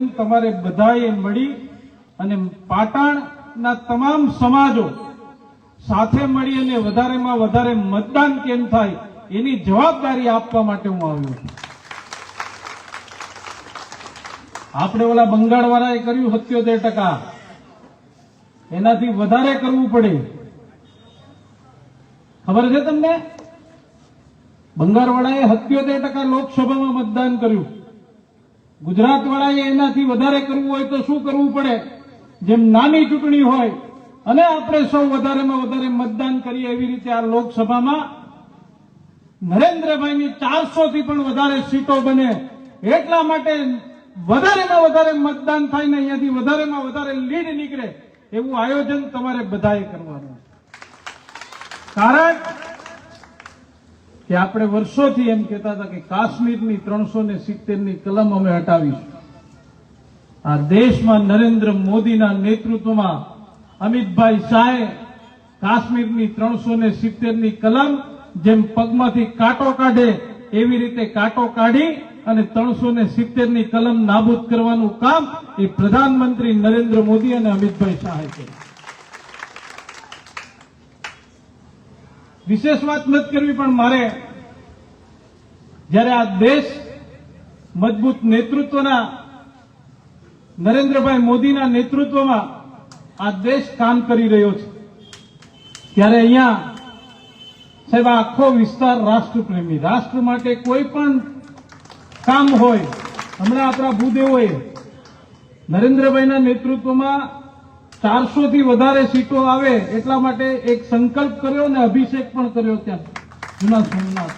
તમારે બધાએ મળી અને પાટણના તમામ સમાજો સાથે મળી અને વધારેમાં વધારે મતદાન કેમ થાય એની જવાબદારી આપવા માટે હું આવ્યો આપણે ઓલા બંગાળવાળાએ કર્યું સત્યોતેર ટકા. એનાથી વધારે કરવું પડે. ખબર છે તમને? બંગાળવાળાએ સત્યોતેર ટકા લોકસભામાં મતદાન કર્યું. ગુજરાત વાળાએ એનાથી વધારે કરવું હોય તો શું કરવું પડે? જેમ નાની ચૂંટણી હોય, અને આપણે સૌ વધારેમાં વધારે મતદાન કરીએ એવી રીતે આ લોકસભામાં નરેન્દ્રભાઈની ચારસો થી પણ વધારે સીટો બને. એટલા માટે વધારેમાં વધારે મતદાન થાય ને અહીંયાથી વધારેમાં વધારે લીડ નીકળે. એવું આયોજન તમારે બધાએ કરવાનું. કારણ કે આપણે વર્ષોથી એમ કહેતા હતા કે કાશ્મીરની ત્રણસો ને સિત્તેરની કલમ અમે હટાવીશું. આ દેશમાં નરેન્દ્ર મોદીના નેતૃત્વમાં અમિતભાઈ શાહે કાશ્મીરની ત્રણસો ને સિત્તેરની કલમ જેમ પગમાંથી કાંટો કાઢે એવી રીતે કાંટો કાઢી અને ત્રણસો ને સિત્તેરની કલમ નાબૂદ કરવાનું કામ એ પ્રધાનમંત્રી નરેન્દ્ર મોદી અને અમિતભાઈ શાહે કર્યું. વિશેષ વાત નથી કરવી, પણ મારે જ્યારે આ દેશ મજબૂત નેતૃત્વના નરેન્દ્રભાઈ મોદીના નેતૃત્વમાં આ દેશ કામ કરી રહ્યો છે, ત્યારે અહીંયા સાહેબ, આખો વિસ્તાર રાષ્ટ્રપ્રેમી, રાષ્ટ્ર માટે કોઈ પણ કામ હોય, હમણાં આપણા ભૂદેવોએ નરેન્દ્રભાઈના નેતૃત્વમાં ચારસો થી વધારે સીટો આવે એટલા માટે એક સંકલ્પ કર્યો અને અભિષેક પણ કર્યો ત્યાં. જૂના સોમનાથ.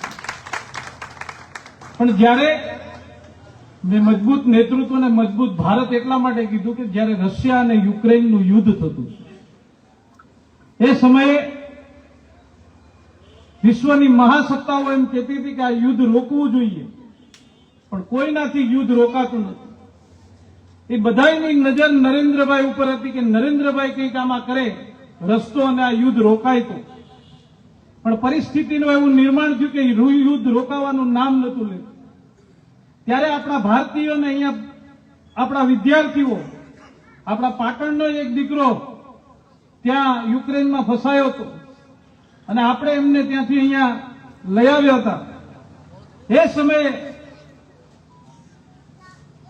પણ જ્યારે મેં મજબૂત નેતૃત્વ અને મજબૂત ભારત એટલા માટે કીધું કે જ્યારે રશિયા અને યુક્રેનનું યુદ્ધ થતું એ સમયે વિશ્વની મહાસત્તાઓ એમ કહેતી હતી કે આ યુદ્ધ રોકવું જોઈએ. પણ કોઈનાથી યુદ્ધ રોકાતું નથી. એ બધાની નજર નરેન્દ્રભાઈ ઉપર હતી કે નરેન્દ્રભાઈ કંઈક આમાં કરે, રસ્તો અને આ યુદ્ધ રોકાય તો. પણ પરિસ્થિતિનું એવું નિર્માણ થયું કે યુદ્ધ રોકાવાનું નામ નતું લેતું. ત્યારે આપણા ભારતીયોને અહીંયા આપણા વિદ્યાર્થીઓ, આપણા પાટણનો એક દીકરો ત્યાં યુક્રેનમાં ફસાયો હતો. અને આપણે એમને ત્યાંથી અહીંયા લઈ આવ્યા હતા. એ સમયે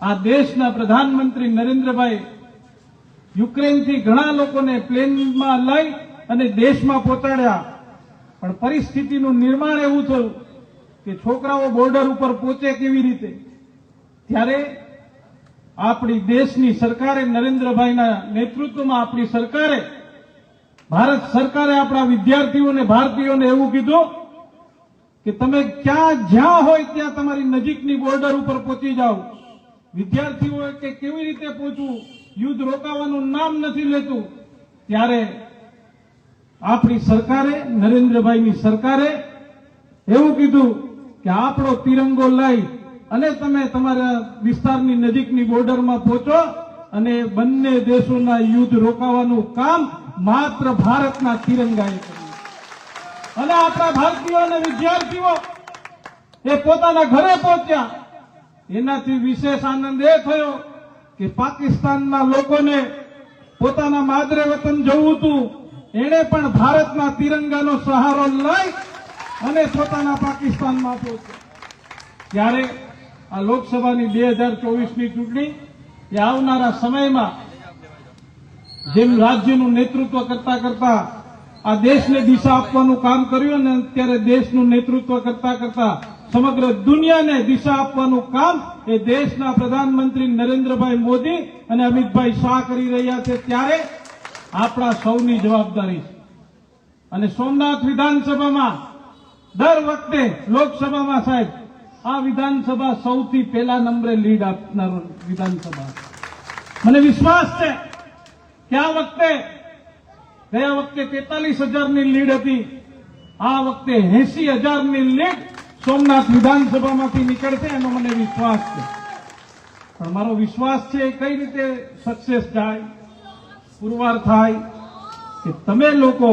આ દેશના પ્રધાનમંત્રી નરેન્દ્રભાઈ યુક્રેનથી ઘણા લોકોને પ્લેનમાં લઈ અને દેશમાં પહોંચાડ્યા પણ પરિસ્થિતિનું નિર્માણ એવું થયું કે છોકરાઓ બોર્ડર ઉપર પહોંચે કેવી રીતે? ત્યારે આપણી દેશની સરકારે, નરેન્દ્રભાઈના નેતૃત્વમાં આપણી સરકારે, ભારત સરકારે આપણા વિદ્યાર્થીઓને, ભારતીયોને એવું કીધું કે તમે ક્યાં જ્યાં હોય ત્યાં તમારી નજીકની બોર્ડર ઉપર પહોંચી જાઓ. વિદ્યાર્થીઓએ કે કેવી રીતે પહોંચવું યુદ્ધ રોકાવાનું નામ નથી લેતું. ત્યારે આપણી સરકારે, નરેન્દ્રભાઈની સરકારે એવું કીધું કે આપણો તિરંગો લઈ અને તમે તમારા વિસ્તારની નજીકની બોર્ડરમાં પહોંચો અને બંને દેશોના યુદ્ધ રોકાવાનું કામ માત્ર ભારતના તિરંગાએ કર્યું. અને આપણા ભારતીયો અને વિદ્યાર્થીઓ એ પોતાના ઘરે પહોંચ્યા. એનાથી વિશેષ આનંદ એ થયો કે પાકિસ્તાનના લોકોને પોતાના માદરે વતન જવું હતું. એણે પણ ભારતના તિરંગાનો સહારો લઈ અને પોતાના પાકિસ્તાનમાં પહોંચ્યો. ત્યારે આ લોકસભાની બે હજાર ચોવીસની ચૂંટણી એ આવનારા સમયમાં જેમ રાજ્યનું નેતૃત્વ કરતા કરતા આ દેશને દિશા આપવાનું કામ કર્યું અને અત્યારે દેશનું નેતૃત્વ કરતા કરતા સમગ્ર દુનિયાને દિશા આપવાનું કામ એ દેશના પ્રધાનમંત્રી નરેન્દ્રભાઈ મોદી અને અમિતભાઈ શાહ કરી રહ્યા છે ત્યારે આપણા સૌની જવાબદારી છે. અને સોમનાથ વિધાનસભામાં દર વખતે લોકસભામાં સાહેબ, આ વિધાનસભા સૌથી પહેલા નંબરે લીડ આપનાર વિધાનસભા મને વિશ્વાસ છે કે આ વખતે, ગયા વખતે તેતાલીસ હજારની લીડ હતી, આ વખતે એસી હજારની લીડ સોમનાથ વિધાનસભામાંથી નીકળશે એનો મને વિશ્વાસ છે. પણ મારો વિશ્વાસ છે કઈ રીતે સક્સેસ થાય, પુરવાર થાય, કે તમે લોકો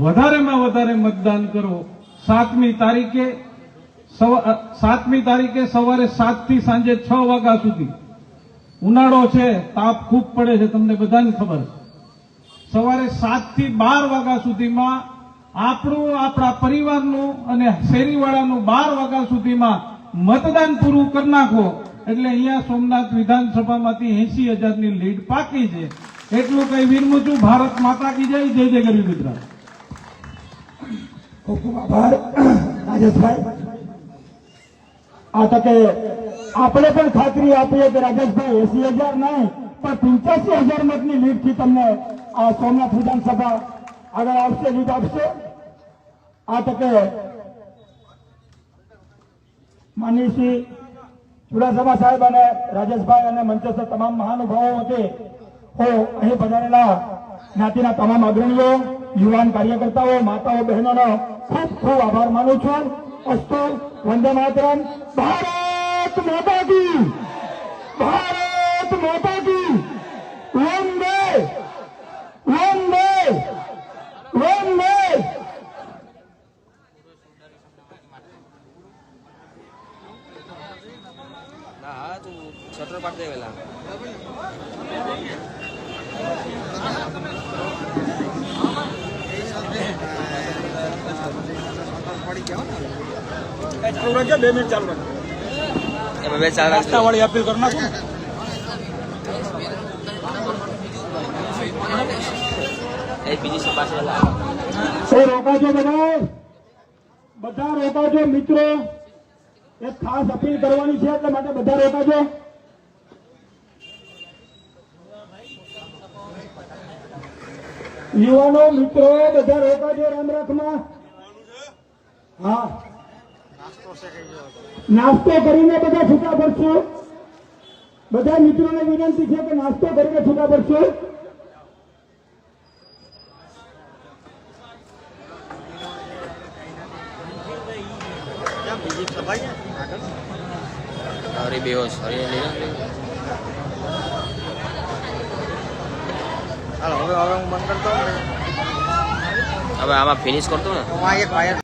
વધારેમાં વધારે મતદાન કરો. સાતમી તારીખે સાતમી તારીખે સવારે સાતથી સાંજે છ વાગ્યા સુધી. ઉનાળો છે, તાપ ખૂબ પડે છે, તમને બધાને ખબર સવારે સાતથી બાર વાગ્યા સુધીમાં આપણું, આપણા પરિવારનું અને શેરીવાળાનું બાર વાગ્યા સુધીમાં મતદાન પૂરું કરી નાખો. એટલે અહીંયા સોમનાથ વિધાનસભામાંથી એસી હજારની લીડ પાકી છે. એટલું કઈ વીરમું ભારત માતા કી જય જય જય ગરવી ગુજરાત આ તકે આપણે પણ ખાતરી આપીએ કે રાજેશભાઈ એસી હજાર નહીં, પણ પંચ્યાસી હજાર મતની લીડથી તમને આ સોમનાથ વિધાનસભા આગળ આવશે, લીડ આપશે. આ તકે માનીય ચુડાસમા સાહેબ અને રાજેશભાઈ અને મંચસ્થ તમામ મહાનુભાવો હું અહીં પધારેલા જ્ઞાતિના તમામ અગ્રણીઓ, યુવાન કાર્યકર્તાઓ, માતાઓ, બહેનોનો ખૂબ ખૂબ આભાર માનું છું. અસ્તુ, વંદે માતરમ. ભારત માતા કી. ભારત માતા કી વંદે વંદે વંદે ના હા તું શટર પાડી દે પેલા બે મિનિટ ચાલુ એમાં બે ચાર રાખજો. વાળી અપીલ કરી નાખો. એ બીજી છે રોકાજો બધા બધા રોકાજો મિત્રો. એક ખાસ અપીલ કરવાની છે એટલે માટે બધા રોકાજો. યુવાનો, મિત્રો, બધા રોકાજો રામ રાખમાં? હા. નાસ્તો કરીને બધા છૂટા પડશો. બધા મિત્રોને વિનંતી છે કે નાસ્તો કરીને છૂટા પડશો. બેહોશ લે. હાલો હવે હવે હું બંધ કરતો હવે આમાં ફિનિશ કરતો ને? એક વાયર